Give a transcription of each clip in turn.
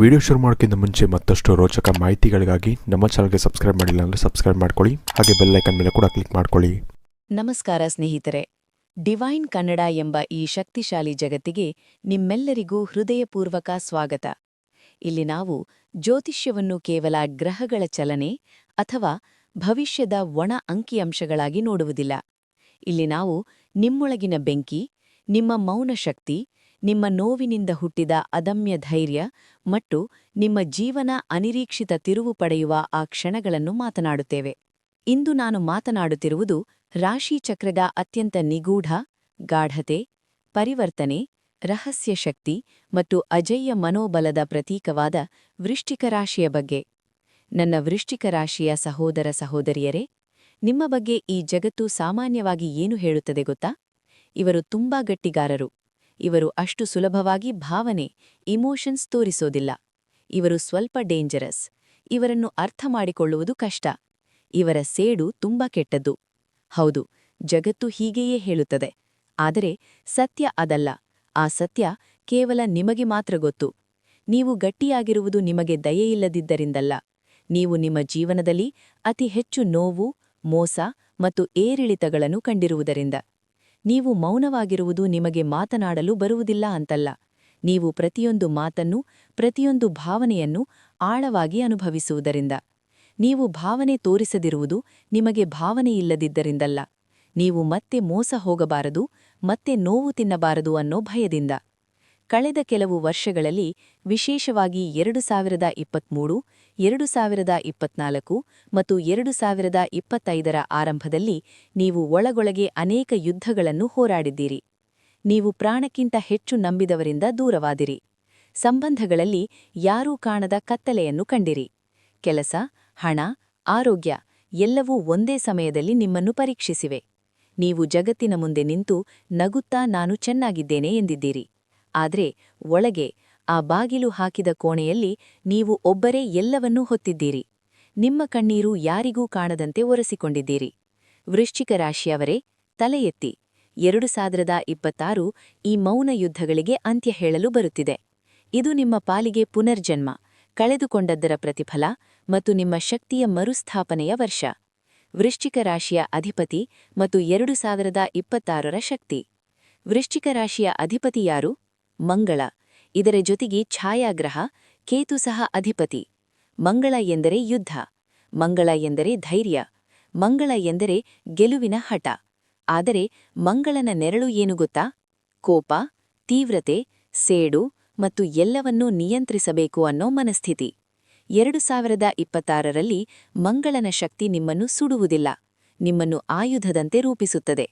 Video ಶುರು ಮಾಡೋಕ್ಕಿಂತ ಮುಂಚೆ ಮತ್ತಷ್ಟು ರೋಚಕ ಮಾಹಿತಿಗಳಿಗಾಗಿ ನಮ್ಮ ಚಾನಲ್ಗೆ ಸಬ್ಸ್ಕ್ರೈಬ್ ಮಾಡಿಲ್ಲ ಅಂದರೆ ಸಬ್ಸ್ಕ್ರೈಬ್ ಮಾಡ್ಕೊಳ್ಳಿ. ಹಾಗೆ ಬೆಲ್ಲೈಕನ್ ಮೇಲೆ ಕೂಡ ಕ್ಲಿಕ್ ಮಾಡ್ಕೊಳ್ಳಿ. ನಮಸ್ಕಾರ ಸ್ನೇಹಿತರೆ. ಡಿವೈನ್ ಕನ್ನಡ ಎಂಬ ಈ ಶಕ್ತಿಶಾಲಿ ಜಗತ್ತಿಗೆ ನಿಮ್ಮೆಲ್ಲರಿಗೂ ಹೃದಯಪೂರ್ವಕ ಸ್ವಾಗತ. ಇಲ್ಲಿ ನಾವು ಜ್ಯೋತಿಷ್ಯವನ್ನು ಕೇವಲ ಗ್ರಹಗಳ ಚಲನೆ ಅಥವಾ ಭವಿಷ್ಯದ ಒಣ ಅಂಕಿಅಂಶಗಳಾಗಿ ನೋಡುವುದಿಲ್ಲ. ಇಲ್ಲಿ ನಾವು ನಿಮ್ಮೊಳಗಿನ ಬೆಂಕಿ, ನಿಮ್ಮ ಮೌನ ಶಕ್ತಿ ನಿಮ್ಮ ನೋವಿನಿಂದ ಹುಟ್ಟಿದ ಅದಮ್ಯ ಧೈರ್ಯ ಮತ್ತು ನಿಮ್ಮ ಜೀವನ ಅನಿರೀಕ್ಷಿತ ತಿರುವು ಪಡೆಯುವ ಆ ಕ್ಷಣಗಳನ್ನು ಮಾತನಾಡುತ್ತೇವೆ. ಇಂದು ನಾನು ಮಾತನಾಡುತ್ತಿರುವುದು ರಾಶಿ ಚಕ್ರದ ಅತ್ಯಂತ ನಿಗೂಢ, ಗಾಢತೆ, ಪರಿವರ್ತನೆ, ರಹಸ್ಯ ಶಕ್ತಿ ಮತ್ತು ಅಜಯ್ಯ ಮನೋಬಲದ ಪ್ರತೀಕವಾದ ವೃಶ್ಚಿಕ ರಾಶಿಯ ಬಗ್ಗೆ. ನನ್ನ ವೃಶ್ಚಿಕ ರಾಶಿಯ ಸಹೋದರ ಸಹೋದರಿಯರೇ, ನಿಮ್ಮ ಬಗ್ಗೆ ಈ ಜಗತ್ತು ಸಾಮಾನ್ಯವಾಗಿ ಏನು ಹೇಳುತ್ತದೆ ಗೊತ್ತಾ? ಇವರು ತುಂಬಾ ಗಟ್ಟಿಗಾರರು. ಇವರು ಅಷ್ಟು ಸುಲಭವಾಗಿ ಭಾವನೆ ಇಮೋಷನ್ಸ್ ತೋರಿಸೋದಿಲ್ಲ. ಇವರು ಸ್ವಲ್ಪ ಡೇಂಜರಸ್ ಇವರನ್ನು ಅರ್ಥ ಮಾಡಿಕೊಳ್ಳುವುದು ಕಷ್ಟ. ಇವರ ಸೇಡು ತುಂಬಾ ಕೆಟ್ಟದ್ದು. ಹೌದು, ಜಗತ್ತು ಹೀಗೆಯೇ ಹೇಳುತ್ತದೆ. ಆದರೆ ಸತ್ಯ ಅದಲ್ಲ. ಆ ಸತ್ಯ ಕೇವಲ ನಿಮಗೆ ಮಾತ್ರ ಗೊತ್ತು. ನೀವು ಗಟ್ಟಿಯಾಗಿರುವುದು ನಿಮಗೆ ದಯೆಯಿಲ್ಲದಿದ್ದರಿಂದಲ್ಲ ನೀವು ನಿಮ್ಮ ಜೀವನದಲ್ಲಿ ಅತಿ ಹೆಚ್ಚು ನೋವು, ಮೋಸ ಮತ್ತು ಏರಿಳಿತಗಳನ್ನು ಕಂಡಿರುವುದರಿಂದ. ನೀವು ಮೌನವಾಗಿರುವುದು ನಿಮಗೆ ಮಾತನಾಡಲು ಬರುವುದಿಲ್ಲ ಅಂತಲ್ಲ. ನೀವು ಪ್ರತಿಯೊಂದು ಮಾತನ್ನು, ಪ್ರತಿಯೊಂದು ಭಾವನೆಯನ್ನು ಆಳವಾಗಿ ಅನುಭವಿಸುವುದರಿಂದ. ನೀವು ಭಾವನೆ ತೋರಿಸದಿರುವುದು ನಿಮಗೆ ಭಾವನೆಯಿಲ್ಲದಿದ್ದರಿಂದಲ್ಲ ನೀವು ಮತ್ತೆ ಮೋಸ ಹೋಗಬಾರದು, ಮತ್ತೆ ನೋವು ತಿನ್ನಬಾರದು ಅನ್ನೋ ಭಯದಿಂದ. ಕಳೆದ ಕೆಲವು ವರ್ಷಗಳಲ್ಲಿ ವಿಶೇಷವಾಗಿ ಎರಡು ಸಾವಿರದ ಇಪ್ಪತ್ಮೂರು, ಎರಡು ಸಾವಿರದ ಇಪ್ಪತ್ನಾಲ್ಕು ಮತ್ತು ಎರಡು ಸಾವಿರದ ಇಪ್ಪತ್ತೈದರ ಆರಂಭದಲ್ಲಿ ನೀವು ಒಳಗೊಳಗೆ ಅನೇಕ ಯುದ್ಧಗಳನ್ನು ಹೋರಾಡಿದ್ದೀರಿ. ನೀವು ಪ್ರಾಣಕ್ಕಿಂತ ಹೆಚ್ಚು ನಂಬಿದವರಿಂದ ದೂರವಾದಿರಿ. ಸಂಬಂಧಗಳಲ್ಲಿ ಯಾರೂ ಕಾಣದ ಕತ್ತಲೆಯನ್ನು ಕಂಡಿರಿ. ಕೆಲಸ, ಹಣ, ಆರೋಗ್ಯ ಎಲ್ಲವೂ ಒಂದೇ ಸಮಯದಲ್ಲಿ ನಿಮ್ಮನ್ನು ಪರೀಕ್ಷಿಸಿವೆ. ನೀವು ಜಗತ್ತಿನ ಮುಂದೆ ನಿಂತು ನಗುತ್ತಾ ನಾನು ಚೆನ್ನಾಗಿದ್ದೇನೆ ಎಂದಿದ್ದೀರಿ. ಆದ್ರೆ ಒಳಗೆ ಆ ಬಾಗಿಲು ಹಾಕಿದ ಕೋಣೆಯಲ್ಲಿ ನೀವು ಒಬ್ಬರೇ ಎಲ್ಲವನ್ನೂ ಹೊತ್ತಿದ್ದೀರಿ. ನಿಮ್ಮ ಕಣ್ಣೀರು ಯಾರಿಗೂ ಕಾಣದಂತೆ ಒರೆಸಿಕೊಂಡಿದ್ದೀರಿ. ವೃಶ್ಚಿಕ ರಾಶಿಯವರೇ ತಲೆ ಎತ್ತಿ ಎರಡು ಸಾವಿರದ ಇಪ್ಪತ್ತಾರು ಈ ಮೌನ ಯುದ್ಧಗಳಿಗೆ ಅಂತ್ಯ ಹೇಳಲು ಬರುತ್ತಿದೆ. ಇದು ನಿಮ್ಮ ಪಾಲಿಗೆ ಪುನರ್ಜನ್ಮ, ಕಳೆದುಕೊಂಡದ್ದರ ಪ್ರತಿಫಲ ಮತ್ತು ನಿಮ್ಮ ಶಕ್ತಿಯ ಮರುಸ್ಥಾಪನೆಯ ವರ್ಷ. ವೃಶ್ಚಿಕ ರಾಶಿಯ ಅಧಿಪತಿ ಮತ್ತು ಎರಡು ಸಾವಿರದ ಶಕ್ತಿ. ವೃಶ್ಚಿಕ ರಾಶಿಯ ಅಧಿಪತಿ ಯಾರು? ಮಂಗಳ. ಇದರ ಜೊತೆಗೆ ಛಾಯಾಗ್ರಹ, ಕೇತು ಸಹ ಅಧಿಪತಿ. ಮಂಗಳ ಎಂದರೆ ಯುದ್ಧ. ಮಂಗಳ ಎಂದರೆ ಧೈರ್ಯ. ಮಂಗಳ ಎಂದರೆ ಗೆಲುವಿನ ಹಠ. ಆದರೆ ಮಂಗಳನ ನೆರಳು ಏನು ಗೊತ್ತಾ? ಕೋಪ, ತೀವ್ರತೆ, ಸೇಡು ಮತ್ತು ಎಲ್ಲವನ್ನೂ ನಿಯಂತ್ರಿಸಬೇಕು ಅನ್ನೋ ಮನಸ್ಥಿತಿ. ಎರಡು ಸಾವಿರದ ಇಪ್ಪತ್ತಾರರಲ್ಲಿ ಮಂಗಳನ ಶಕ್ತಿ ನಿಮ್ಮನ್ನು ಸುಡುವುದಿಲ್ಲ. ನಿಮ್ಮನ್ನು ಆಯುಧದಂತೆ ರೂಪಿಸುತ್ತದೆ.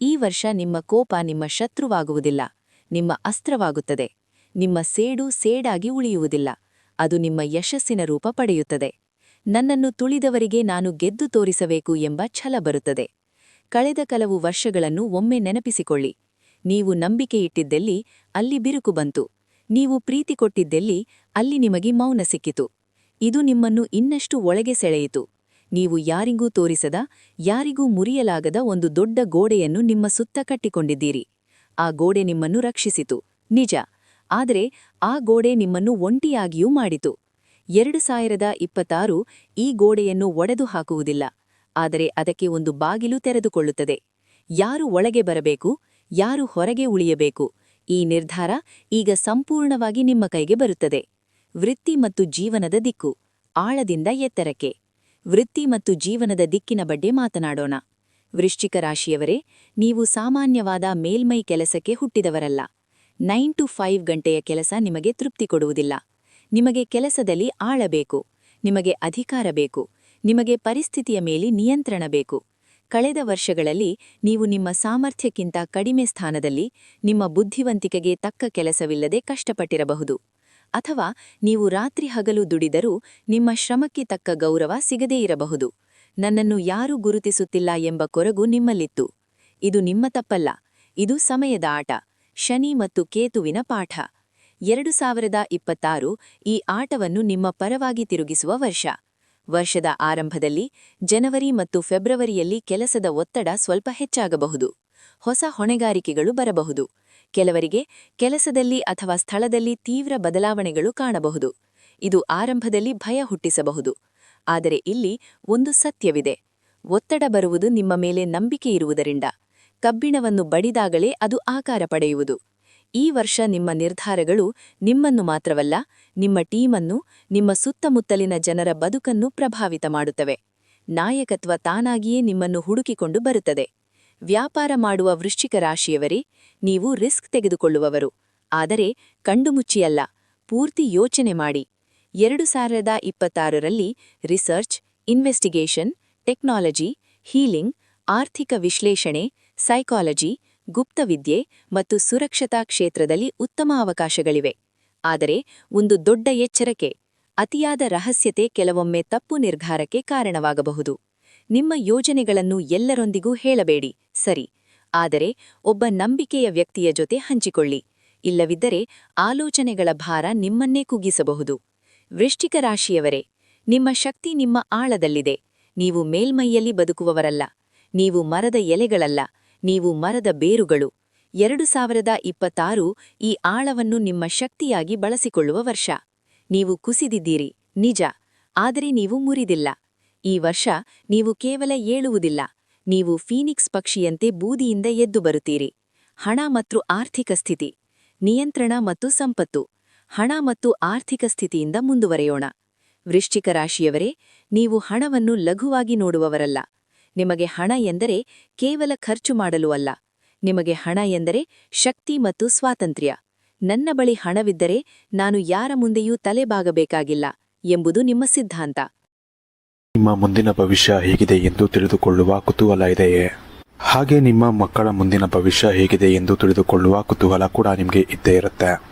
ಈ ವರ್ಷ ನಿಮ್ಮ ಕೋಪ ನಿಮ್ಮ ಶತ್ರುವಾಗುವುದಿಲ್ಲ. ನಿಮ್ಮ ಅಸ್ತ್ರವಾಗುತ್ತದೆ. ನಿಮ್ಮ ಸೇಡು ಸೇಡಾಗಿ ಉಳಿಯುವುದಿಲ್ಲ. ಅದು ನಿಮ್ಮ ಯಶಸ್ಸಿನ ರೂಪ ಪಡೆಯುತ್ತದೆ. ನನ್ನನ್ನು ತುಳಿದವರಿಗೆ ನಾನು ಗೆದ್ದು ತೋರಿಸಬೇಕು ಎಂಬ ಛಲ ಬರುತ್ತದೆ. ಕಳೆದ ಕೆಲವು ವರ್ಷಗಳನ್ನು ಒಮ್ಮೆ ನೆನಪಿಸಿಕೊಳ್ಳಿ. ನೀವು ನಂಬಿಕೆಯಿಟ್ಟಿದ್ದೆಲ್ಲಿ ಅಲ್ಲಿ ಬಿರುಕು ಬಂತು. ನೀವು ಪ್ರೀತಿ ಕೊಟ್ಟಿದ್ದೆಲ್ಲಿ ಅಲ್ಲಿ ನಿಮಗೆ ಮೌನ ಸಿಕ್ಕಿತು. ಇದು ನಿಮ್ಮನ್ನು ಇನ್ನಷ್ಟು ಒಳಗೆ ಸೆಳೆಯಿತು. ನೀವು ಯಾರಿಗೂ ತೋರಿಸದ, ಯಾರಿಗೂ ಮುರಿಯಲಾಗದ ಒಂದು ದೊಡ್ಡ ಗೋಡೆಯನ್ನು ನಿಮ್ಮ ಸುತ್ತ ಕಟ್ಟಿಕೊಂಡಿದ್ದೀರಿ. ಆ ಗೋಡೆ ನಿಮ್ಮನ್ನು ರಕ್ಷಿಸಿತು. ನಿಜ. ಆದರೆ ಆ ಗೋಡೆ ನಿಮ್ಮನ್ನು ಒಂಟಿಯಾಗಿಯೂ ಮಾಡಿತು. ಎರಡು ಸಾವಿರದ ಇಪ್ಪತ್ತಾರು ಈ ಗೋಡೆಯನ್ನು ಒಡೆದು ಹಾಕುವುದಿಲ್ಲ. ಆದರೆ ಅದಕ್ಕೆ ಒಂದು ಬಾಗಿಲು ತೆರೆದುಕೊಳ್ಳುತ್ತದೆ. ಯಾರು ಒಳಗೆ ಬರಬೇಕು, ಯಾರು ಹೊರಗೆ ಉಳಿಯಬೇಕು, ಈ ನಿರ್ಧಾರ ಈಗ ಸಂಪೂರ್ಣವಾಗಿ ನಿಮ್ಮ ಕೈಗೆ ಬರುತ್ತದೆ. ವೃತ್ತಿ ಮತ್ತು ಜೀವನದ ದಿಕ್ಕು. ಆಳದಿಂದ ಎತ್ತರಕ್ಕೆ. ವೃತ್ತಿ ಮತ್ತು ಜೀವನದ ದಿಕ್ಕಿನ ಬಗ್ಗೆ ಮಾತನಾಡೋಣ. ವೃಶ್ಚಿಕ ರಾಶಿಯವರೇ, ನೀವು ಸಾಮಾನ್ಯವಾದ ಮೇಲ್ಮೈ ಕೆಲಸಕ್ಕೆ ಹುಟ್ಟಿದವರಲ್ಲ. ನೈನ್ ಟು ಫೈವ್ ಗಂಟೆಯ ಕೆಲಸ ನಿಮಗೆ ತೃಪ್ತಿ ಕೊಡುವುದಿಲ್ಲ. ನಿಮಗೆ ಕೆಲಸದಲ್ಲಿ ಆಳಬೇಕು ನಿಮಗೆ ಅಧಿಕಾರ ಬೇಕು, ನಿಮಗೆ ಪರಿಸ್ಥಿತಿಯ ಮೇಲೆ ನಿಯಂತ್ರಣ ಬೇಕು. ಕಳೆದ ವರ್ಷಗಳಲ್ಲಿ ನೀವು ನಿಮ್ಮ ಸಾಮರ್ಥ್ಯಕ್ಕಿಂತ ಕಡಿಮೆ ಸ್ಥಾನದಲ್ಲಿ, ನಿಮ್ಮ ಬುದ್ಧಿವಂತಿಕೆಗೆ ತಕ್ಕ ಕೆಲಸವಿಲ್ಲದೆ ಕಷ್ಟಪಟ್ಟಿರಬಹುದು. ಅಥವಾ ನೀವು ರಾತ್ರಿ ಹಗಲು ದುಡಿದರೂ ನಿಮ್ಮ ಶ್ರಮಕ್ಕೆ ತಕ್ಕ ಗೌರವ ಸಿಗದೇ ಇರಬಹುದು. ನನ್ನನ್ನು ಯಾರೂ ಗುರುತಿಸುತ್ತಿಲ್ಲ ಎಂಬ ಕೊರಗು ನಿಮ್ಮಲ್ಲಿತ್ತು. ಇದು ನಿಮ್ಮ ತಪ್ಪಲ್ಲ. ಇದು ಸಮಯದ ಆಟ. ಶನಿ ಮತ್ತು ಕೇತುವಿನ ಪಾಠ. ಎರಡು ಸಾವಿರದ ಇಪ್ಪತ್ತಾರು ಈ ಆಟವನ್ನು ನಿಮ್ಮ ಪರವಾಗಿ ತಿರುಗಿಸುವ ವರ್ಷ. ವರ್ಷದ ಆರಂಭದಲ್ಲಿ ಜನವರಿ ಮತ್ತು ಫೆಬ್ರವರಿಯಲ್ಲಿ ಕೆಲಸದ ಒತ್ತಡ ಸ್ವಲ್ಪ ಹೆಚ್ಚಾಗಬಹುದು. ಹೊಸ ಹೊಣೆಗಾರಿಕೆಗಳು ಬರಬಹುದು. ಕೆಲವರಿಗೆ ಕೆಲಸದಲ್ಲಿ ಅಥವಾ ಸ್ಥಳದಲ್ಲಿ ತೀವ್ರ ಬದಲಾವಣೆಗಳು ಕಾಣಬಹುದು. ಇದು ಆರಂಭದಲ್ಲಿ ಭಯ ಹುಟ್ಟಿಸಬಹುದು. ಆದರೆ ಇಲ್ಲಿ ಒಂದು ಸತ್ಯವಿದೆ. ಒತ್ತಡ ಬರುವುದು ನಿಮ್ಮ ಮೇಲೆ ನಂಬಿಕೆ ಇರುವುದರಿಂದ. ಕಬ್ಬಿಣವನ್ನು ಬಡಿದಾಗಲೇ ಅದು ಆಕಾರ ಪಡೆಯುವುದು. ಈ ವರ್ಷ ನಿಮ್ಮ ನಿರ್ಧಾರಗಳು ನಿಮ್ಮನ್ನು ಮಾತ್ರವಲ್ಲ, ನಿಮ್ಮ ಟೀಮನ್ನು, ನಿಮ್ಮ ಸುತ್ತಮುತ್ತಲಿನ ಜನರ ಬದುಕನ್ನು ಪ್ರಭಾವಿತ ಮಾಡುತ್ತವೆ. ನಾಯಕತ್ವ ತಾನಾಗಿಯೇ ನಿಮ್ಮನ್ನು ಹುಡುಕಿಕೊಂಡು ಬರುತ್ತದೆ. ವ್ಯಾಪಾರ ಮಾಡುವ ವೃಶ್ಚಿಕ ರಾಶಿಯವರೇ, ನೀವು ರಿಸ್ಕ್ ತೆಗೆದುಕೊಳ್ಳುವವರು. ಆದರೆ, ಕಂಡುಮುಚ್ಚಿಯಲ್ಲ, ಪೂರ್ತಿ ಯೋಚನೆ ಮಾಡಿ. ಎರಡು ಸಾವಿರದ ಇಪ್ಪತ್ತಾರರಲ್ಲಿ ರಿಸರ್ಚ್, ಇನ್ವೆಸ್ಟಿಗೇಷನ್, ಟೆಕ್ನಾಲಜಿ, ಹೀಲಿಂಗ್, ಆರ್ಥಿಕ ವಿಶ್ಲೇಷಣೆ, ಸೈಕಾಲಜಿ, ಗುಪ್ತವಿದ್ಯೆ ಮತ್ತು ಸುರಕ್ಷತಾ ಕ್ಷೇತ್ರದಲ್ಲಿ ಉತ್ತಮ ಅವಕಾಶಗಳಿವೆ. ಆದರೆ ಒಂದು ದೊಡ್ಡ ಎಚ್ಚರಿಕೆ ಅತಿಯಾದ ರಹಸ್ಯತೆ ಕೆಲವೊಮ್ಮೆ ತಪ್ಪು ನಿರ್ಧಾರಕ್ಕೆ ಕಾರಣವಾಗಬಹುದು. ನಿಮ್ಮ ಯೋಜನೆಗಳನ್ನು ಎಲ್ಲರೊಂದಿಗೂ ಹೇಳಬೇಡಿ, ಸರಿ. ಆದರೆ ಒಬ್ಬ ನಂಬಿಕೆಯ ವ್ಯಕ್ತಿಯ ಜೊತೆ ಹಂಚಿಕೊಳ್ಳಿ. ಇಲ್ಲವಿದ್ದರೆ ಆಲೋಚನೆಗಳ ಭಾರ ನಿಮ್ಮನ್ನೇ ಕುಗ್ಗಿಸಬಹುದು. ವೃಶ್ಚಿಕ ರಾಶಿಯವರೇ ನಿಮ್ಮ ಶಕ್ತಿ ನಿಮ್ಮ ಆಳದಲ್ಲಿದೆ. ನೀವು ಮೇಲ್ಮೈಯಲ್ಲಿ ಬದುಕುವವರಲ್ಲ. ನೀವು ಮರದ ಎಲೆಗಳಲ್ಲ. ನೀವು ಮರದ ಬೇರುಗಳು. ಎರಡು ಸಾವಿರದ ಇಪ್ಪತ್ತಾರು ಈ ಆಳವನ್ನು ನಿಮ್ಮ ಶಕ್ತಿಯಾಗಿ ಬಳಸಿಕೊಳ್ಳುವ ವರ್ಷ. ನೀವು ಕುಸಿದಿದ್ದೀರಿ. ನಿಜ. ಆದರೆ ನೀವು ಮುರಿದಿಲ್ಲ. ಈ ವರ್ಷ ನೀವು ಕೇವಲ ಏಳುವುದಿಲ್ಲ. ನೀವು ಫೀನಿಕ್ಸ್ ಪಕ್ಷಿಯಂತೆ ಬೂದಿಯಿಂದ ಎದ್ದು ಬರುತ್ತೀರಿ. ಹಣ ಮತ್ತು ಆರ್ಥಿಕ ಸ್ಥಿತಿ, ನಿಯಂತ್ರಣ ಮತ್ತು ಸಂಪತ್ತು. ಹಣ ಮತ್ತು ಆರ್ಥಿಕ ಸ್ಥಿತಿಯಿಂದ ಮುಂದುವರೆಯೋಣ. ವೃಶ್ಚಿಕ ರಾಶಿಯವರೇ, ನೀವು ಹಣವನ್ನು ಲಘುವಾಗಿ ನೋಡುವವರಲ್ಲ. ನಿಮಗೆ ಹಣ ಎಂದರೆ ಕೇವಲ ಖರ್ಚು ಮಾಡಲು ಅಲ್ಲ. ನಿಮಗೆ ಹಣ ಎಂದರೆ ಶಕ್ತಿ ಮತ್ತು ಸ್ವಾತಂತ್ರ್ಯ. ನನ್ನ ಬಳಿ ಹಣವಿದ್ದರೆ ನಾನು ಯಾರ ಮುಂದೆಯೂ ತಲೆಬಾಗಬೇಕಾಗಿಲ್ಲ ಎಂಬುದು ನಿಮ್ಮ ಸಿದ್ಧಾಂತ. ನಿಮ್ಮ ಮುಂದಿನ ಭವಿಷ್ಯ ಹೇಗಿದೆ ಎಂದು ತಿಳಿದುಕೊಳ್ಳುವ ಕುತೂಹಲ ಇದೆಯೇ? ಹಾಗೆ ನಿಮ್ಮ ಮಕ್ಕಳ ಮುಂದಿನ ಭವಿಷ್ಯ ಹೇಗಿದೆ ಎಂದು ತಿಳಿದುಕೊಳ್ಳುವ ಕುತೂಹಲ ಕೂಡ ನಿಮಗೆ ಇದ್ದೇ ಇರುತ್ತೆ.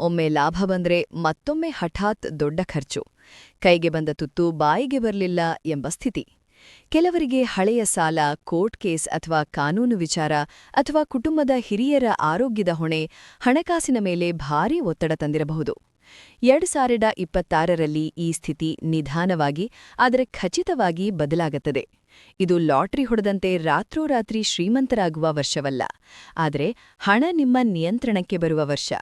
ಒಮ್ಮೆ ಲಾಭ ಬಂದ್ರೆ ಮತ್ತೊಮ್ಮೆ ಹಠಾತ್ ದೊಡ್ಡ ಖರ್ಚು. ಕೈಗೆ ಬಂದ ತುತ್ತು ಬಾಯಿಗೆ ಬರಲಿಲ್ಲ ಎಂಬ ಸ್ಥಿತಿ. ಕೆಲವರಿಗೆ ಹಳೆಯ ಸಾಲ, ಕೋರ್ಟ್ ಕೇಸ್ ಅಥವಾ ಕಾನೂನು ವಿಚಾರ ಅಥವಾ ಕುಟುಂಬದ ಹಿರಿಯರ ಆರೋಗ್ಯದ ಹೊಣೆ, ಹಣಕಾಸಿನ ಮೇಲೆ ಭಾರೀ ಒತ್ತಡ ತಂದಿರಬಹುದು. ಎರಡು ಸಾವಿರದ ಇಪ್ಪತ್ತಾರರಲ್ಲಿ ಈ ಸ್ಥಿತಿ ನಿಧಾನವಾಗಿ, ಆದರೆ ಖಚಿತವಾಗಿ ಬದಲಾಗುತ್ತದೆ. ಇದು ಲಾಟ್ರಿ ಹೊಡೆದಂತೆ ರಾತ್ರೋರಾತ್ರಿ ಶ್ರೀಮಂತರಾಗುವ ವರ್ಷವಲ್ಲ. ಆದರೆ ಹಣ ನಿಮ್ಮ ನಿಯಂತ್ರಣಕ್ಕೆ ಬರುವ ವರ್ಷ.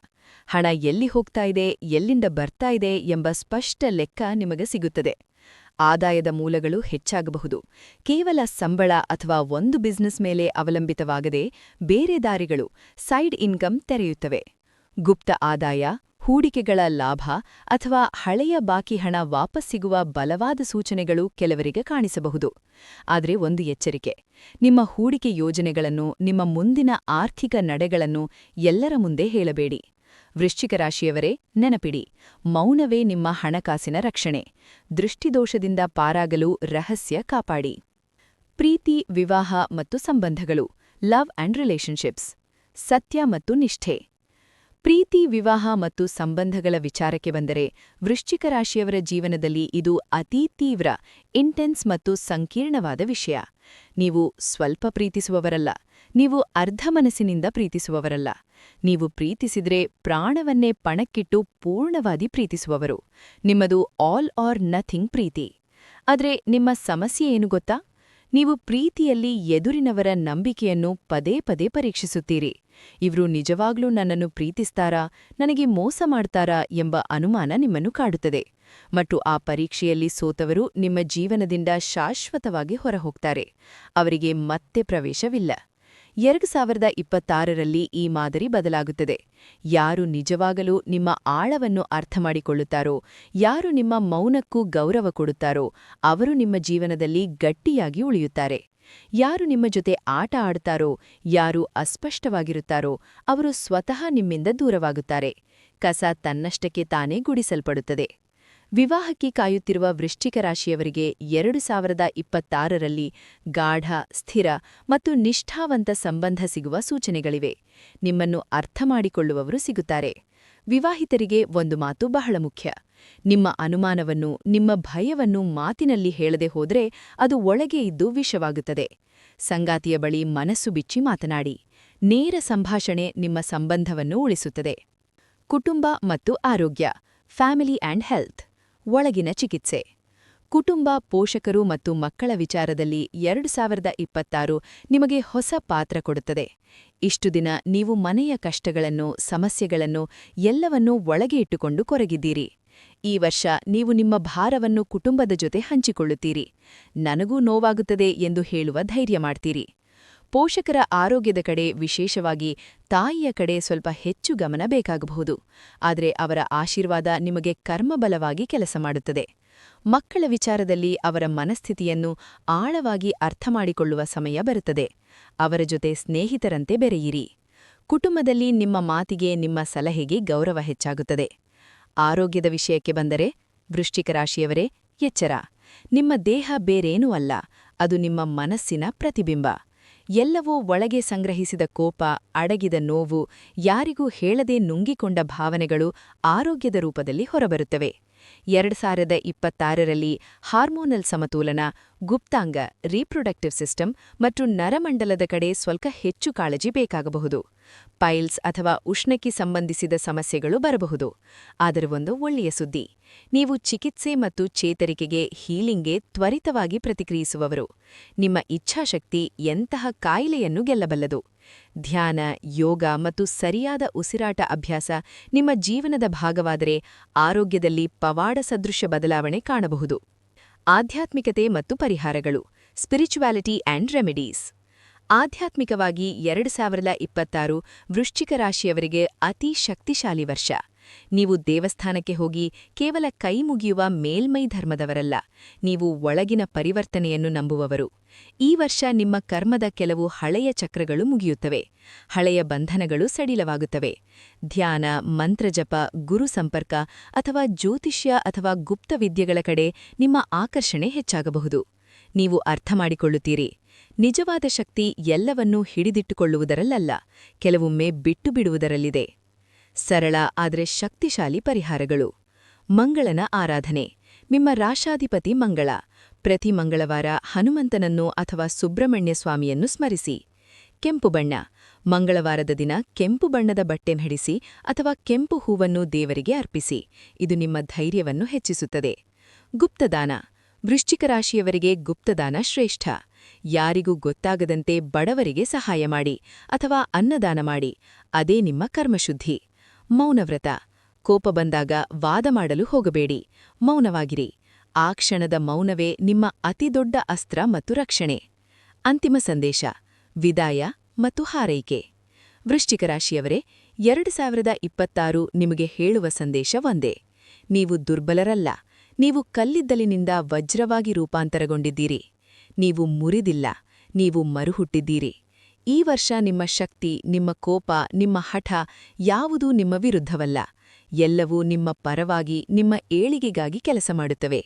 ಹಣ ಎಲ್ಲಿ ಹೋಗ್ತಾ ಇದೆ, ಎಲ್ಲಿಂದ ಬರ್ತಾ ಇದೆ ಎಂಬ ಸ್ಪಷ್ಟ ಲೆಕ್ಕ ನಿಮಗೆ ಸಿಗುತ್ತದೆ. ಆದಾಯದ ಮೂಲಗಳು ಹೆಚ್ಚಾಗಬಹುದು. ಕೇವಲ ಸಂಬಳ ಅಥವಾ ಒಂದು ಬಿಸ್ನೆಸ್ ಮೇಲೆ ಅವಲಂಬಿತವಾಗದೆ ಬೇರೆ ದಾರಿಗಳು, ಸೈಡ್ ಇನ್ಕಮ್ ತೆರೆಯುತ್ತವೆ. ಗುಪ್ತ ಆದಾಯ, ಹೂಡಿಕೆಗಳ ಲಾಭ ಅಥವಾ ಹಳೆಯ ಬಾಕಿ ಹಣ ವಾಪಸ್ ಸಿಗುವ ಬಲವಾದ ಸೂಚನೆಗಳು ಕೆಲವರಿಗೆ ಕಾಣಿಸಬಹುದು. ಆದರೆ ಒಂದು ಎಚ್ಚರಿಕೆ, ನಿಮ್ಮ ಹೂಡಿಕೆ ಯೋಜನೆಗಳನ್ನು ನಿಮ್ಮ ಮುಂದಿನ ಆರ್ಥಿಕ ನಡೆಗಳನ್ನು ಎಲ್ಲರ ಮುಂದೆ ಹೇಳಬೇಡಿ. ವೃಶ್ಚಿಕ ರಾಶಿಯವರೇ ನೆನಪಿಡಿ, ಮೌನವೇ ನಿಮ್ಮ ಹಣಕಾಸಿನ ರಕ್ಷಣೆ. ದೃಷ್ಟಿದೋಷದಿಂದ ಪಾರಾಗಲು ರಹಸ್ಯ ಕಾಪಾಡಿ. ಪ್ರೀತಿ, ವಿವಾಹ ಮತ್ತು ಸಂಬಂಧಗಳು, ಲವ್ ಅಂಡ್ ರಿಲೇಷನ್ಶಿಪ್ಸ್. ಸತ್ಯ ಮತ್ತು ನಿಷ್ಠೆ. ಪ್ರೀತಿ, ವಿವಾಹ ಮತ್ತು ಸಂಬಂಧಗಳ ವಿಚಾರಕ್ಕೆ ಬಂದರೆ ವೃಶ್ಚಿಕ ರಾಶಿಯವರ ಜೀವನದಲ್ಲಿ ಇದು ಅತೀ ತೀವ್ರ ಇಂಟೆನ್ಸ್ ಮತ್ತು ಸಂಕೀರ್ಣವಾದ ವಿಷಯ. ನೀವು ಸ್ವಲ್ಪ ಪ್ರೀತಿಸುವವರಲ್ಲ, ನೀವು ಅರ್ಧ ಮನಸ್ಸಿನಿಂದ ಪ್ರೀತಿಸುವವರಲ್ಲ. ನೀವು ಪ್ರೀತಿಸಿದರೆ ಪ್ರಾಣವನ್ನೇ ಪಣಕ್ಕಿಟ್ಟು ಪೂರ್ಣವಾಗಿ ಪ್ರೀತಿಸುವವರು. ನಿಮ್ಮದು ಆಲ್ ಆರ್ ನಥಿಂಗ್ ಪ್ರೀತಿ. ಆದರೆ ನಿಮ್ಮ ಸಮಸ್ಯೆ ಏನು ಗೊತ್ತಾ? ನೀವು ಪ್ರೀತಿಯಲ್ಲಿ ಎದುರಿನವರ ನಂಬಿಕೆಯನ್ನು ಪದೇ ಪದೇ ಪರೀಕ್ಷಿಸುತ್ತೀರಿ. ಇವ್ರು ನಿಜವಾಗ್ಲೂ ನನ್ನನ್ನು ಪ್ರೀತಿಸ್ತಾರಾ, ನನಗೆ ಮೋಸ ಮಾಡ್ತಾರಾ ಎಂಬ ಅನುಮಾನ ನಿಮ್ಮನ್ನು ಕಾಡುತ್ತದೆ. ಮತ್ತು ಆ ಪರೀಕ್ಷೆಯಲ್ಲಿ ಸೋತವರು ನಿಮ್ಮ ಜೀವನದಿಂದ ಶಾಶ್ವತವಾಗಿ ಹೊರಹೋಗ್ತಾರೆ. ಅವರಿಗೆ ಮತ್ತೆ ಪ್ರವೇಶವಿಲ್ಲ. ಎರಡು ಸಾವಿರದ ಇಪ್ಪತ್ತಾರರಲ್ಲಿ ಈ ಮಾದರಿ ಬದಲಾಗುತ್ತದೆ. ಯಾರು ನಿಜವಾಗಲೂ ನಿಮ್ಮ ಆಳವನ್ನು ಅರ್ಥಮಾಡಿಕೊಳ್ಳುತ್ತಾರೋ, ಯಾರು ನಿಮ್ಮ ಮೌನಕ್ಕೂ ಗೌರವ ಕೊಡುತ್ತಾರೋ, ಅವರು ನಿಮ್ಮ ಜೀವನದಲ್ಲಿ ಗಟ್ಟಿಯಾಗಿ ಉಳಿಯುತ್ತಾರೆ. ಯಾರು ನಿಮ್ಮ ಜೊತೆ ಆಟ ಆಡ್ತಾರೋ ಯಾರು ಅಸ್ಪಷ್ಟವಾಗಿರುತ್ತಾರೋ, ಅವರು ಸ್ವತಃ ನಿಮ್ಮಿಂದ ದೂರವಾಗುತ್ತಾರೆ. ಕಸ ತನ್ನಷ್ಟಕ್ಕೆ ತಾನೇ ಗುಡಿಸಲ್ಪಡುತ್ತದೆ. ವಿವಾಹಕ್ಕೆ ಕಾಯುತ್ತಿರುವ ವೃಶ್ಚಿಕ ರಾಶಿಯವರಿಗೆ ಎರಡು ಸಾವಿರದ ಇಪ್ಪತ್ತಾರರಲ್ಲಿ ಗಾಢ, ಸ್ಥಿರ ಮತ್ತು ನಿಷ್ಠಾವಂತ ಸಂಬಂಧ ಸಿಗುವ ಸೂಚನೆಗಳಿವೆ. ನಿಮ್ಮನ್ನು ಅರ್ಥಮಾಡಿಕೊಳ್ಳುವವರು ಸಿಗುತ್ತಾರೆ. ವಿವಾಹಿತರಿಗೆ ಒಂದು ಮಾತು ಬಹಳ ಮುಖ್ಯ. ನಿಮ್ಮ ಅನುಮಾನವನ್ನು, ನಿಮ್ಮ ಭಯವನ್ನು ಮಾತಿನಲ್ಲಿ ಹೇಳದೆ ಹೋದರೆ ಅದು ಒಳಗೆ ಇದ್ದು ವಿಷವಾಗುತ್ತದೆ. ಸಂಗಾತಿಯ ಬಳಿ ಮನಸ್ಸು ಬಿಚ್ಚಿ ಮಾತನಾಡಿ. ನೇರ ಸಂಭಾಷಣೆ ನಿಮ್ಮ ಸಂಬಂಧವನ್ನು ಉಳಿಸುತ್ತದೆ. ಕುಟುಂಬ ಮತ್ತು ಆರೋಗ್ಯ, ಫ್ಯಾಮಿಲಿ ಆ್ಯಂಡ್ ಹೆಲ್ತ್. ಒಳಗಿನ ಚಿಕಿತ್ಸೆ. ಕುಟುಂಬ, ಪೋಷಕರು ಮತ್ತು ಮಕ್ಕಳ ವಿಚಾರದಲ್ಲಿ ಎರಡು ಸಾವಿರದ ಇಪ್ಪತ್ತಾರು ನಿಮಗೆ ಹೊಸ ಪಾತ್ರ ಕೊಡುತ್ತದೆ. ಇಷ್ಟು ದಿನ ನೀವು ಮನೆಯ ಕಷ್ಟಗಳನ್ನು, ಸಮಸ್ಯೆಗಳನ್ನು ಎಲ್ಲವನ್ನೂ ಒಳಗೆ ಇಟ್ಟುಕೊಂಡು ಕೊರಗಿದ್ದೀರಿ. ಈ ವರ್ಷ ನೀವು ನಿಮ್ಮ ಭಾರವನ್ನು ಕುಟುಂಬದ ಜೊತೆ ಹಂಚಿಕೊಳ್ಳುತ್ತೀರಿ. ನನಗೂ ನೋವಾಗುತ್ತದೆ ಎಂದು ಹೇಳುವ ಧೈರ್ಯ ಮಾಡ್ತೀರಿ. ಪೋಷಕರ ಆರೋಗ್ಯದ ಕಡೆ ವಿಶೇಷವಾಗಿ ತಾಯಿಯ ಕಡೆ ಸ್ವಲ್ಪ ಹೆಚ್ಚು ಗಮನ ಬೇಕಾಗಬಹುದು. ಆದರೆ ಅವರ ಆಶೀರ್ವಾದ ನಿಮಗೆ ಕರ್ಮಬಲವಾಗಿ ಕೆಲಸ ಮಾಡುತ್ತದೆ. ಮಕ್ಕಳ ವಿಚಾರದಲ್ಲಿ ಅವರ ಮನಸ್ಥಿತಿಯನ್ನು ಆಳವಾಗಿ ಅರ್ಥಮಾಡಿಕೊಳ್ಳುವ ಸಮಯ ಬರುತ್ತದೆ. ಅವರ ಜೊತೆ ಸ್ನೇಹಿತರಂತೆ ಬೆರೆಯಿರಿ. ಕುಟುಂಬದಲ್ಲಿ ನಿಮ್ಮ ಮಾತಿಗೆ, ನಿಮ್ಮ ಸಲಹೆಗೆ ಗೌರವ ಹೆಚ್ಚಾಗುತ್ತದೆ. ಆರೋಗ್ಯದ ವಿಷಯಕ್ಕೆ ಬಂದರೆ ವೃಶ್ಚಿಕ ರಾಶಿಯವರೇ ಎಚ್ಚರ. ನಿಮ್ಮ ದೇಹ ಬೇರೇನೂ ಅಲ್ಲ. ಅದು ನಿಮ್ಮ ಮನಸ್ಸಿನ ಪ್ರತಿಬಿಂಬ. ಎಲ್ಲವೂ ಒಳಗೆ ಸಂಗ್ರಹಿಸಿದ ಕೋಪ, ಅಡಗಿದ ನೋವು, ಯಾರಿಗೂ ಹೇಳದೆ ನುಂಗಿಕೊಂಡ ಭಾವನೆಗಳು ಆರೋಗ್ಯದ ರೂಪದಲ್ಲಿ ಹೊರಬರುತ್ತವೆ. ಎರಡು ಸಾವಿರದ ಇಪ್ಪತ್ತಾರರಲ್ಲಿ ಹಾರ್ಮೋನಲ್ ಸಮತೋಲನ, ಗುಪ್ತಾಂಗ, ರೀಪ್ರೊಡಕ್ಟಿವ್ ಸಿಸ್ಟಮ್ ಮತ್ತು ನರಮಂಡಲದ ಕಡೆ ಸ್ವಲ್ಪ ಹೆಚ್ಚು ಕಾಳಜಿ ಬೇಕಾಗಬಹುದು. ಪೈಲ್ಸ್ ಅಥವಾ ಉಷ್ಣಕ್ಕೆ ಸಂಬಂಧಿಸಿದ ಸಮಸ್ಯೆಗಳು ಬರಬಹುದು. ಆದರೆ ಒಂದು ಒಳ್ಳೆಯ ಸುದ್ದಿ. ನೀವು ಚಿಕಿತ್ಸೆ ಮತ್ತು ಚೇತರಿಕೆಗೆ ಹೀಲಿಂಗ್ಗೆ ತ್ವರಿತವಾಗಿ ಪ್ರತಿಕ್ರಿಯಿಸುವವರು. ನಿಮ್ಮ ಇಚ್ಛಾಶಕ್ತಿ ಎಂತಹ ಕಾಯಿಲೆಯನ್ನು ಗೆಲ್ಲಬಲ್ಲದು. ಧ್ಯಾನ, ಯೋಗ ಮತ್ತು ಸರಿಯಾದ ಉಸಿರಾಟ ಅಭ್ಯಾಸ ನಿಮ್ಮ ಜೀವನದ ಭಾಗವಾದರೆ ಆರೋಗ್ಯದಲ್ಲಿ ಪವಾಡ ಸದೃಶ್ಯ ಬದಲಾವಣೆ ಕಾಣಬಹುದು. ಆಧ್ಯಾತ್ಮಿಕತೆ ಮತ್ತು ಪರಿಹಾರಗಳು. Spirituality and remedies. ಆಧ್ಯಾತ್ಮಿಕವಾಗಿ ಎರಡು ಸಾವಿರದ ಇಪ್ಪತ್ತಾರು ವೃಶ್ಚಿಕ ರಾಶಿಯವರಿಗೆ ಅತಿ ಶಕ್ತಿಶಾಲಿ ವರ್ಷ. ನೀವು ದೇವಸ್ಥಾನಕ್ಕೆ ಹೋಗಿ ಕೇವಲ ಕೈ ಮುಗಿಯುವ ಮೇಲ್ಮೈ ಧರ್ಮದವರಲ್ಲ, ನೀವು ಒಳಗಿನ ಪರಿವರ್ತನೆಯನ್ನು ನಂಬುವವರು. ಈ ವರ್ಷ ನಿಮ್ಮ ಕರ್ಮದ ಕೆಲವು ಹಳೆಯ ಚಕ್ರಗಳು ಮುಗಿಯುತ್ತವೆ, ಹಳೆಯ ಬಂಧನಗಳು ಸಡಿಲವಾಗುತ್ತವೆ. ಧ್ಯಾನ, ಮಂತ್ರಜಪ, ಗುರು ಸಂಪರ್ಕ ಅಥವಾ ಜ್ಯೋತಿಷ್ಯ ಅಥವಾ ಗುಪ್ತ ವಿದ್ಯೆಗಳ ಕಡೆ ನಿಮ್ಮ ಆಕರ್ಷಣೆ ಹೆಚ್ಚಾಗಬಹುದು. ನೀವು ಅರ್ಥಮಾಡಿಕೊಳ್ಳುತ್ತೀರಿ ನಿಜವಾದ ಶಕ್ತಿ ಎಲ್ಲವನ್ನೂ ಹಿಡಿದಿಟ್ಟುಕೊಳ್ಳುವುದರಲ್ಲಲ್ಲ, ಕೆಲವೊಮ್ಮೆ ಬಿಟ್ಟು ಬಿಡುವುದರಲ್ಲಿದೆ ಸರಳ ಆದರೆ ಶಕ್ತಿಶಾಲಿ ಪರಿಹಾರಗಳು. ಮಂಗಳನ ಆರಾಧನೆ. ನಿಮ್ಮ ರಾಶಾಧಿಪತಿ ಮಂಗಳ. ಪ್ರತಿ ಮಂಗಳವಾರ ಹನುಮಂತನನ್ನು ಅಥವಾ ಸುಬ್ರಹ್ಮಣ್ಯ ಸ್ವಾಮಿಯನ್ನು ಸ್ಮರಿಸಿ. ಕೆಂಪು ಬಣ್ಣ. ಮಂಗಳವಾರದ ದಿನ ಕೆಂಪು ಬಣ್ಣದ ಬಟ್ಟೆ ನಡೆಸಿ ಅಥವಾ ಕೆಂಪು ಹೂವನ್ನು ದೇವರಿಗೆ ಅರ್ಪಿಸಿ. ಇದು ನಿಮ್ಮ ಧೈರ್ಯವನ್ನು ಹೆಚ್ಚಿಸುತ್ತದೆ. ಗುಪ್ತದಾನ. ವೃಶ್ಚಿಕ ರಾಶಿಯವರಿಗೆ ಗುಪ್ತದಾನ ಶ್ರೇಷ್ಠ. ಯಾರಿಗೂ ಗೊತ್ತಾಗದಂತೆ ಬಡವರಿಗೆ ಸಹಾಯ ಮಾಡಿ ಅಥವಾ ಅನ್ನದಾನ ಮಾಡಿ. ಅದೇ ನಿಮ್ಮ ಕರ್ಮಶುದ್ಧಿ. ಮೌನವ್ರತ. ಕೋಪ ಬಂದಾಗ ವಾದ ಮಾಡಲು ಹೋಗಬೇಡಿ. ಮೌನವಾಗಿರಿ. ಆ ಕ್ಷಣದ ಮೌನವೇ ನಿಮ್ಮ ಅತಿದೊಡ್ಡ ಅಸ್ತ್ರ ಮತ್ತು ರಕ್ಷಣೆ. ಅಂತಿಮ ಸಂದೇಶ. ವಿದಾಯ ಮತ್ತು ಹಾರೈಕೆ. ವೃಶ್ಚಿಕ ರಾಶಿಯವರೇ, ಎರಡು ಸಾವಿರದ ಇಪ್ಪತ್ತಾರು ನಿಮಗೆ ಹೇಳುವ ಸಂದೇಶ ಒಂದೇ. ನೀವು ದುರ್ಬಲರಲ್ಲ. ನೀವು ಕಲ್ಲಿದ್ದಲಿನಿಂದ ವಜ್ರವಾಗಿ ರೂಪಾಂತರಗೊಂಡಿದ್ದೀರಿ. ನೀವು ಮುರಿದಿಲ್ಲ, ನೀವು ಮರುಹುಟ್ಟಿದ್ದೀರಿ. ಈ ವರ್ಷ ನಿಮ್ಮ ಶಕ್ತಿ, ನಿಮ್ಮ ಕೋಪ, ನಿಮ್ಮ ಹಠ ಯಾವುದೂ ನಿಮ್ಮ ವಿರುದ್ಧವಲ್ಲ. ಎಲ್ಲವೂ ನಿಮ್ಮ ಪರವಾಗಿ, ನಿಮ್ಮ ಏಳಿಗೆಗಾಗಿ ಕೆಲಸ ಮಾಡುತ್ತವೆ.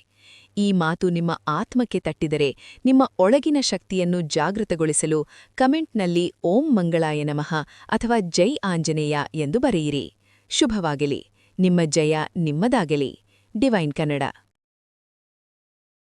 ಈ ಮಾತು ನಿಮ್ಮ ಆತ್ಮಕ್ಕೆ ತಟ್ಟಿದರೆ, ನಿಮ್ಮ ಒಳಗಿನ ಶಕ್ತಿಯನ್ನು ಜಾಗೃತಗೊಳಿಸಲು ಕಮೆಂಟ್ನಲ್ಲಿ ಓಂ ಮಂಗಳಾಯ ನಮಃ ಅಥವಾ ಜೈ ಆಂಜನೇಯ ಎಂದು ಬರೆಯಿರಿ. ಶುಭವಾಗಲಿ. ನಿಮ್ಮ ಜಯ ನಿಮ್ಮದಾಗಲಿ. ಡಿವೈನ್ ಕನ್ನಡ.